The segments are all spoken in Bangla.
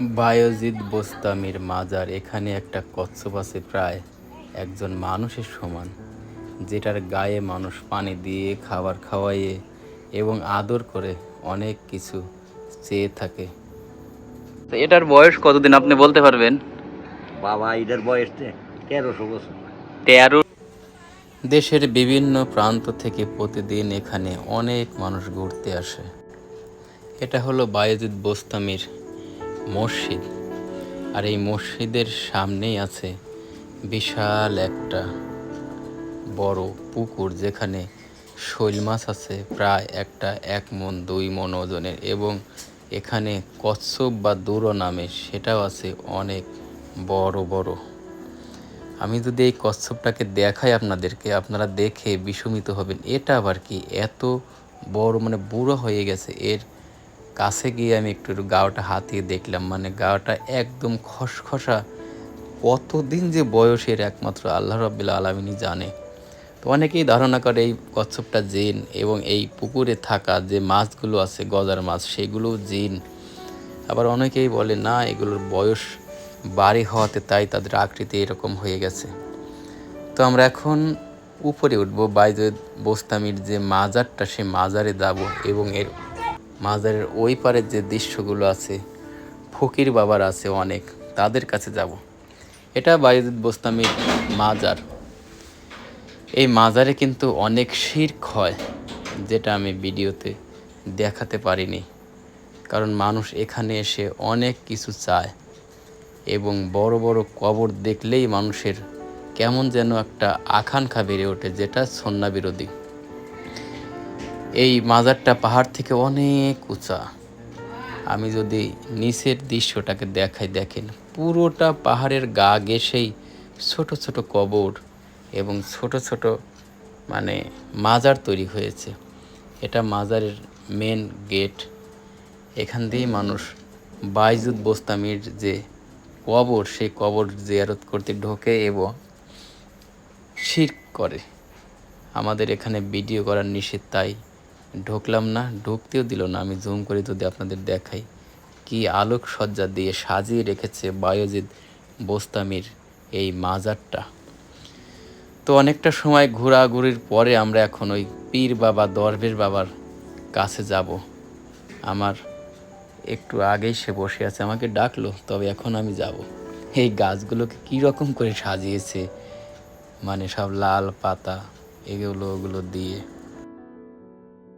বায়োজিৎ বোস্তামির মাজার এখানে একটা কচ্ছপ আছে প্রায় একজন মানুষের সমান যেটার গায়ে মানুষ পানি দিয়ে খাবার খাওয়াইয়ে এবং আদর করে অনেক কিছু চেয়ে থাকে। তো এটার বয়স কতদিন আপনি বলতে পারবেন? বাবা এদের বয়স তেরোশো বছর। তেরো দেশের বিভিন্ন প্রান্ত থেকে প্রতিদিন এখানে অনেক মানুষ ঘুরতে আসে। এটা হলো বায়েজিদ বোস্তামির মসজিদ। আর এই মসজিদের সামনেই আছে বিশাল একটা বড় পুকুর যেখানে শৈল মাছ আছে, প্রায় একটা এক মন, দুই মন ওজনের। এবং এখানে কচ্ছপ বা দুরো নামে সেটাও আছে অনেক বড় বড়। আমি যদি এই কচ্ছপটাকে দেখাই আপনাদেরকে, আপনারা দেখে বিষমিত হবেন। এটা আবার কি এত বড় মানে বুড়ো হয়ে গেছে। এর কাছে গিয়ে আমি একটু গাওটা হাতিয়ে দেখলাম। মানে গাওটা একদম খসখসা। কতদিন যে বয়সের একমাত্র আল্লাহ রব্বিল আলমিনই জানে। তো অনেকেই ধারণা করে এই কচ্ছপটা জিন এবং এই পুকুরে থাকা যে মাছগুলো আছে, গজার মাছ, সেগুলো জিন। আবার অনেকেই বলে, না, এগুলোর বয়স বাড়ি হওয়াতে তাই তাদের আকৃতি এরকম হয়ে গেছে। তো আমরা এখন উপরে উঠবো। বাইজেদ বোস্তামির যে মাজারটা, সে মাজারে যাব এবং এর মাজারের ওই পারের যে দৃশ্যগুলো আছে, ফকির বাবার আছে অনেক, তাদের কাছে যাব। এটা বাইজেদ বোস্তামির মাজার। এই মাজারে কিন্তু অনেক শির্ক হয়, যেটা আমি ভিডিওতে দেখাতে পারিনি। কারণ মানুষ এখানে এসে অনেক কিছু চায় এবং বড় বড় কবর দেখলেই মানুষের কেমন যেন একটা আকাঙ্ক্ষা বেড়ে ওঠে, যেটা সন্না বিরোধী। এই মাজারটা পাহাড় থেকে অনেক উঁচা। আমি যদি নিচের দৃশ্যটাকে দেখাই, দেখেন, পুরোটা পাহাড়ের গা ঘেঁষেই ছোট ছোট কবর এবং ছোট ছোট মানে মাজার তৈরি হয়েছে। এটা মাজারের মেন গেট এখান দিয়েই মানুষ বাইজুদ বোস্তামির যে কবর, সেই কবর জিয়ারত করতে ঢোকে এবং শির করে। আমাদের এখানে ভিডিও করার নিষেধ তাই। ঢুকলাম না, ঢুকতেও দিল না। আমি জুম করে যদি আপনাদের দেখাই, কি আলোক সজ্জা দিয়ে সাজিয়ে রেখেছে বায়োজিৎ বোস্তামির এই মাজারটা। তো অনেকটা সময় ঘোরাঘুরির পরে আমরা এখন ওই পীর বাবা, দরবেশ বাবার কাছে যাব। আমার একটু আগেই সে বসে আছে, আমাকে ডাকলো, তবে এখন আমি যাব। এই গাছগুলোকে কী রকম করে সাজিয়েছে? মানে সব লাল পাতা, এগুলো, ওগুলো দিয়ে।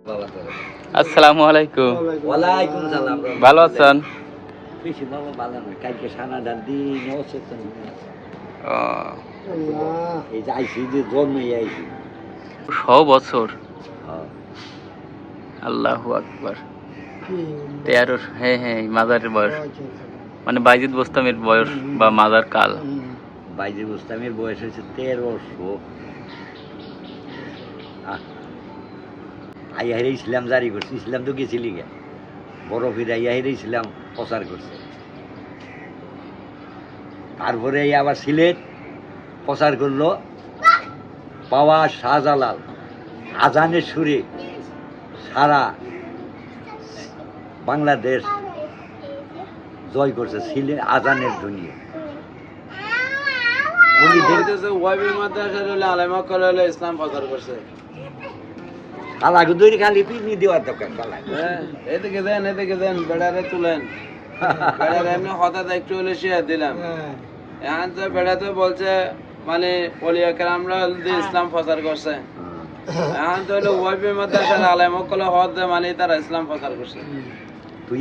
আসসালামু আলাইকুম। ওয়ালাইকুম সালাম। ভালো আছেন? বেশি ভালো নয় কালকে সানা দিন অচেতন। এই যে আইসি যে জন্মই আইসি। ছ বছর। আল্লাহ আকবার। তেরো হ্যাঁ হ্যাঁ মাজারের বয়স। মানে বাইজিদ বোস্তামের বয়স বা মাজার কাল। বাইজে মুস্তামের বয়স হয়েছে তেরোশো। আইয়াহিরে ইসলাম জারি করছে, ইসলাম তো গেছিলি গে। বড় ফিরে আইয়াহিরে ইসলাম প্রচার করছে। তারপরে আবার সিলেট প্রচার করল পাওয়া শাহজালাল আজানের সুরে সারা বাংলাদেশ জয় করছে সিলেট আজানের দুনিয়া ইসলাম প্রচার করছে। শালাকে দৈরি খালি পিকনি দেওয়ার দরকার শালা হ্যাঁ এদিকে দেন এদিকে দেন বেড়ারে তুলেন। বেড়ারে এমনি হঠাৎ একটু হলে শেয়ার দিলাম। এখন তো বেড়াতে বলছে মানে পলিয়া কেরামরা হলে ইসলাম প্রচার করছে। এখন তো হলো ওয়াইবি মাদ্রাসার আলেমা কলে হদ মানে তারা ইসলাম প্রচার করছে। তুই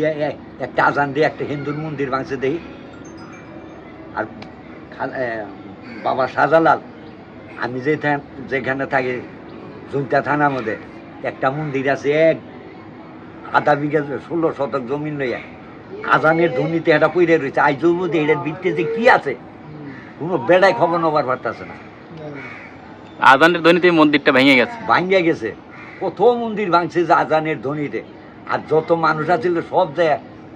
একটা আজান দিয়ে একটা হিন্দুর মন্দির ভাঙছে দেই। আর বাবা শাহজালাল আমি যেখানে থাকি জুনটা থানার মধ্যে একটা মন্দির আছে এক আধা বিঘা ষোলো শতক জমিন লইয়া। আজানের ধ্বনিতে এটা পইরে রয়েছে আজ মধ্যে এটার ভিত্তিতে যে কি আছে? কোনো বেড়ায় খবর নবার পারতেছে না। আজানের ধ্বনিতে মন্দিরটা ভেঙে গেছে। ভাঙ্গিয়া গেছে। কত মন্দির ভাঙছে যে আজানের ধ্বনিতে আর যত মানুষ আছিল সব যে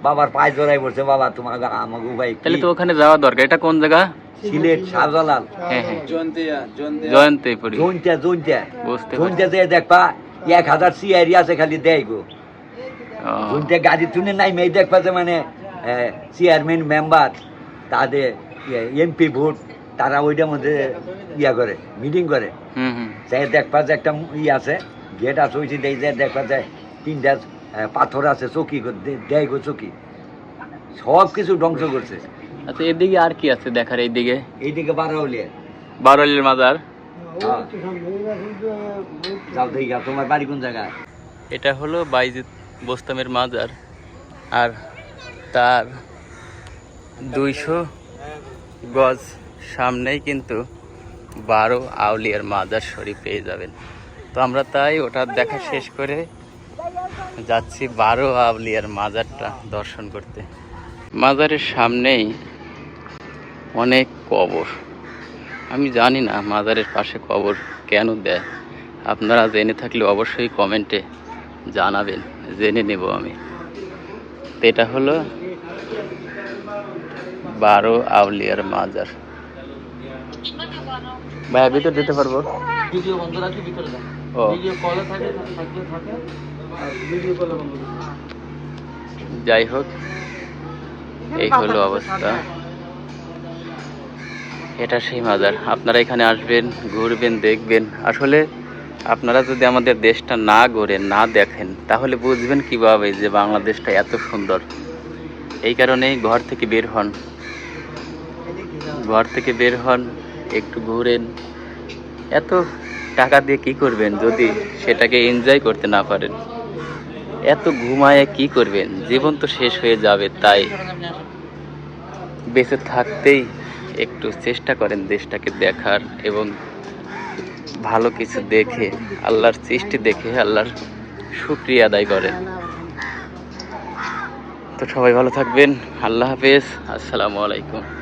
বাবার পায়ে জড়াই পড়ছে বাবা তোমার আমাকে কি? তাহলে তো ওখানে যাওয়া দরকার। এটা কোন জায়গা? সিলেট শাহজালাল। হ্যাঁ হ্যাঁ। জয়ন্তিয়া জয়ন্তিয়া। জয়ন্তীপুরি। জৈনটা জৈনটা বুঝতে জৈনটা যে দেখবা এক হাজার সিআইরি আছে খালি দেয় গো। জৈনটা গাড়ি তুলে নাই মেয়ে দেখবা যে মানে চেয়ারম্যান মেম্বার তাদের এমপি ভোট তারা ওইটার মধ্যে ইয়া করে মিটিং করে। সে দেখবা যে একটা ই আছে গেট আছে ওই দেই যে দেখবা যায় তিনটা পাথর আছে চকি দেয় গো চকি। সব কিছু ধ্বংস করছে। আচ্ছা এদিকে আর কি আছে দেখার এইদিকে? এইদিকে বারো হলিয়ে বারোয়ালির মাজার। তোমার এটা হলো বাইজিদ বোস্তামের মাজার, আর তার দুইশো গজ সামনেই কিন্তু বারো আউলিয়ার মাজার শরীফ পেয়ে যাবেন। তো আমরা তাই ওটা দেখা শেষ করে যাচ্ছি বারো আউলিয়ার মাজারটা দর্শন করতে। মাজারের সামনেই অনেক কবর। আমি জানি না মাজারের পাশে কবর কেন দেয়। আপনারা জেনে থাকলে অবশ্যই কমেন্টে জানাবেন। জেনে নেব আমি। এটা হলো বারো আউলিয়ার মাজার। ভাইয়া ভিতর দিতে পারব। ভিডিও বন্ধ রাখি ভিতরে ও। ভিডিও কলে থাকে থাকলে থাকে ভিডিও কলে বন্ধ যাই হোক এই হলো অবস্থা। এটা সেই মাজার। আপনারা এখানে আসবেন, ঘুরবেন, দেখবেন। আসলে আপনারা যদি আমাদের দেশটা না ঘোরেন, না দেখেন, তাহলে বুঝবেন কীভাবে যে বাংলাদেশটা এত সুন্দর। এই কারণেই ঘর থেকে বের হন। ঘর থেকে বের হন, একটু ঘুরেন। এত টাকা দিয়ে কি করবেন যদি সেটাকে এনজয় করতে না পারেন? এত ঘুমায় কি করবেন? জীবন তো শেষ হয়ে যাবে, তাই। বেঁচে থাকতেই একটু চেষ্টা করেন দেশটাকে দেখার এবং ভালো কিছু দেখে, আল্লাহর সৃষ্টি দেখে, আল্লাহর শুক্রিয়া আদায় করেন। তো সবাই ভালো থাকবেন। আল্লাহ হাফেজ। আসসালামু আলাইকুম।